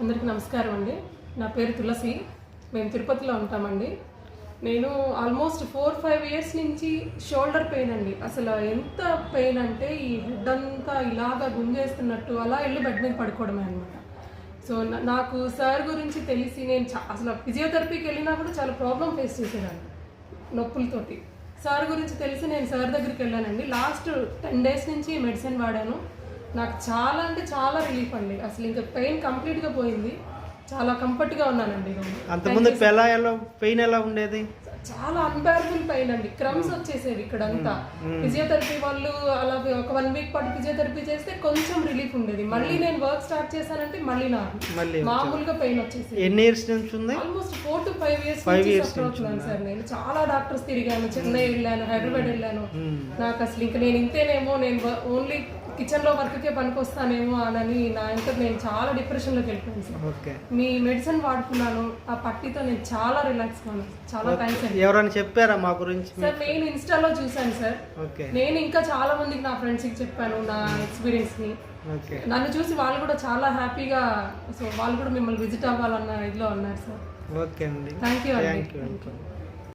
అందరికీ నమస్కారం అండి. నా పేరు తులసి. మేము తిరుపతిలో ఉంటామండి. నేను ఆల్మోస్ట్ ఫోర్ ఫైవ్ ఇయర్స్ నుంచి షోల్డర్ పెయిన్ అండి. అసలు ఎంత పెయిన్ అంటే ఈ హెడ్ అంతా ఇలాగా గుంజేస్తున్నట్టు అలా వెళ్ళి బెడ్ మీద పడుకోవడమే అనమాట సో నాకు సార్ గురించి తెలిసి నేను చా- అసలు ఫిజియోథెరపీకి వెళ్ళినా కూడా చాలా ప్రాబ్లం ఫేస్ చేసేదాన్ని నొప్పులతోటి. సార్ గురించి తెలిసి నేను సార్ దగ్గరికి వెళ్ళానండి. లాస్ట్ టెన్ డేస్ నుంచి మెడిసిన్ వాడాను. నాకు చాలా అంటే చాలా రిలీఫ్ అండి. అసలు ఇంకా పెయిన్ కంప్లీట్గా పోయింది. చాలా కంఫర్ట్గా ఉన్నానండి నేను అంతకుముందు ఎలా ఎలా పెయిన్ ఎలా ఉండేది? చాలా అన్బేరబుల్ పెయిన్ అండి. క్రమ్స్ వచ్చేసేవి ఇక్కడ అంతా ఫిజియోథెరపీ వాళ్ళు అలా ఒక వన్ వీక్ పాటు ఫిజియోథెరపీ చేస్తే కొంచెం రిలీఫ్ ఉండేది. మళ్ళీ నేను వర్క్ స్టార్ట్ చేశానంటే మళ్ళీ నా మళ్ళీ మామూలుగా పెయిన్ వచ్చేసి ఎన్ని ఇయర్స్ నుంచి ఉంది? Almost four to five years suffer అవుతున్నాను సార్ నేను. చాలా డాక్టర్స్ తిరిగాను చెన్నై వెళ్ళాను హైదరాబాద్ వెళ్ళాను. నాకు అసలు ఇంకా నేను ఇంతేనేమో నేను ఓన్లీ కిచెన్లో వర్క్ కే పనికొస్తానేమో అని నా ఇంత నేను చాలా డిప్రెషన్లోకి వెళ్ళిపోయాను సార్. ఓకే. మీ మెడిసిన్ వాడుకున్నాను ఆ పట్టితో నేను చాలా రిలాక్స్ కాను చాలా థ్యాంక్స్ అండి. ఎవరైనా చెప్పారా మా గురించి సార్ నేను ఇన్స్టాలో చూశాను సార్. ఓకే. నేను ఇంకా చాలా మందికి నా ఫ్రెండ్స్కి చెప్పాను నా ఎక్స్పీరియన్స్ని. ఓకే. నన్ను చూసి వాళ్ళు కూడా చాలా హ్యాపీగా సో వాళ్ళు కూడా మిమ్మల్ని విజిట్ అవ్వాలన్న ఇదిలో ఉన్నారు సార్. ఓకే అండి. థ్యాంక్ యూ అండి. Thank you